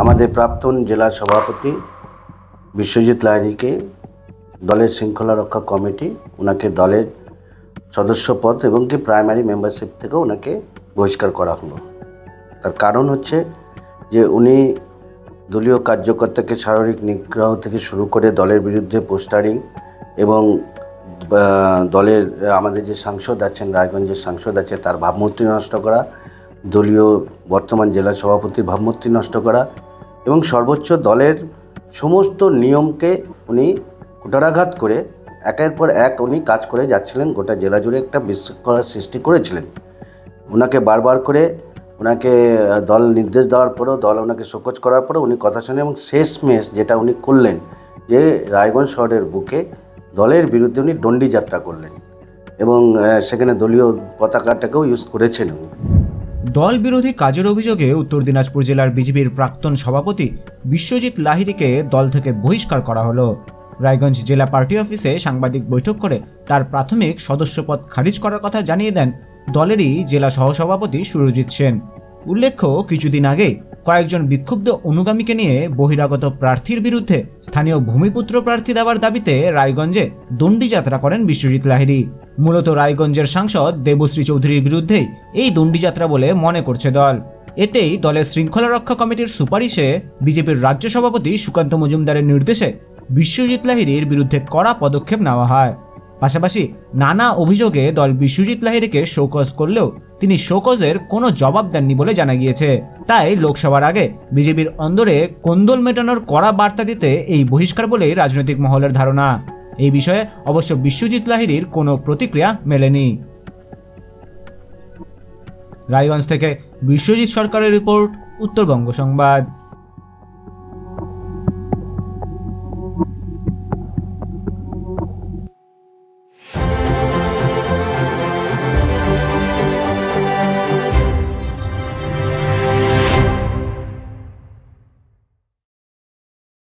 আমাদের প্রাক্তন জেলা সভাপতি বিশ্বজিৎ লাহিড়িকে দলের শৃঙ্খলা রক্ষা কমিটি ওনাকে দলের সদস্য পদ এবং কি প্রাইমারি মেম্বারশিপ থেকেও ওনাকে বহিষ্কার করা হলো। তার কারণ হচ্ছে যে উনি দলীয় কার্যকর্তাকে শারীরিক নিগ্রহ থেকে শুরু করে দলের বিরুদ্ধে পোস্টারিং এবং দলের, আমাদের যে সাংসদ আছেন, রায়গঞ্জের সাংসদ আছে, তার ভাবমূর্তি নষ্ট করা, দলীয় বর্তমান জেলা সভাপতির ভাবমূর্তি নষ্ট করা এবং সর্বোচ্চ দলের সমস্ত নিয়মকে উনি কুটারাঘাত করে একের পর এক উনি কাজ করে যাচ্ছিলেন গোটা জেলা জুড়ে একটা বিশৃঙ্খলার সৃষ্টি করেছিলেন। ওনাকে বারবার করে ওনাকে দল নির্দেশ দেওয়ার পরেও, দল ওনাকে শোকজ করার পরেও উনি কথা শুনে এবং শেষ মেশ যেটা উনি করলেন যে রায়গঞ্জ শহরের বুকে দলের বিরুদ্ধে উনি দণ্ডি যাত্রা করলেন এবং সেখানে দলীয় পতাকাটাকেও ইউজ করেছেন উনি। দল বিরোধী কাজের অভিযোগে উত্তর দিনাজপুর জেলার বিজেপির প্রাক্তন সভাপতি বিশ্বজিৎ লাহিরিকে দল থেকে বহিষ্কার করা হলো। রায়গঞ্জ জেলা পার্টি অফিসে সাংবাদিক বৈঠক করে তার প্রাথমিক সদস্যপদ খারিজ করার কথা জানিয়ে দেন দলেরই জেলা সহসভাপতি সুরজিৎ সেন। উল্লেখ্য, কিছুদিন আগে কয়েকজন বিক্ষুব্ধ অনুগামীকে নিয়ে বহিরাগত প্রার্থীর বিরুদ্ধে স্থানীয় ভূমিপুত্র প্রার্থী দেওয়ার দাবিতে রায়গঞ্জে দণ্ডি যাত্রা করেন বিশ্বজিৎ লাহিড়ী। মূলত রায়গঞ্জের সাংসদ দেবশ্রী চৌধুরীর বিরুদ্ধেই এই দণ্ডি যাত্রা বলে মনে করছে দল। এতেই দলের শৃঙ্খলা রক্ষা কমিটির সুপারিশে বিজেপির রাজ্য সভাপতি সুকান্ত মজুমদারের নির্দেশে বিশ্বজিৎ লাহিড়ীর বিরুদ্ধে কড়া পদক্ষেপ নেওয়া হয়। পাশাপাশি নানা অভিযোগে দল বিশ্বজিৎ লাহিড়ীকে শোকজ করলেও তিনি শোকজের কোনো জবাব দেননি বলে জানা গিয়েছে। তাই লোকসভার আগে বিজেপির অন্দরে কোন্দল মেটানোর কড়া বার্তা দিতে এই বহিষ্কার বলেই রাজনৈতিক মহলের ধারণা। এই বিষয়ে অবশ্য বিশ্বজিৎ লাহিড়ীর কোনো প্রতিক্রিয়া মেলেনি। রায়গঞ্জ থেকে বিশ্বজিৎ সরকারের রিপোর্ট, উত্তরবঙ্গ সংবাদ।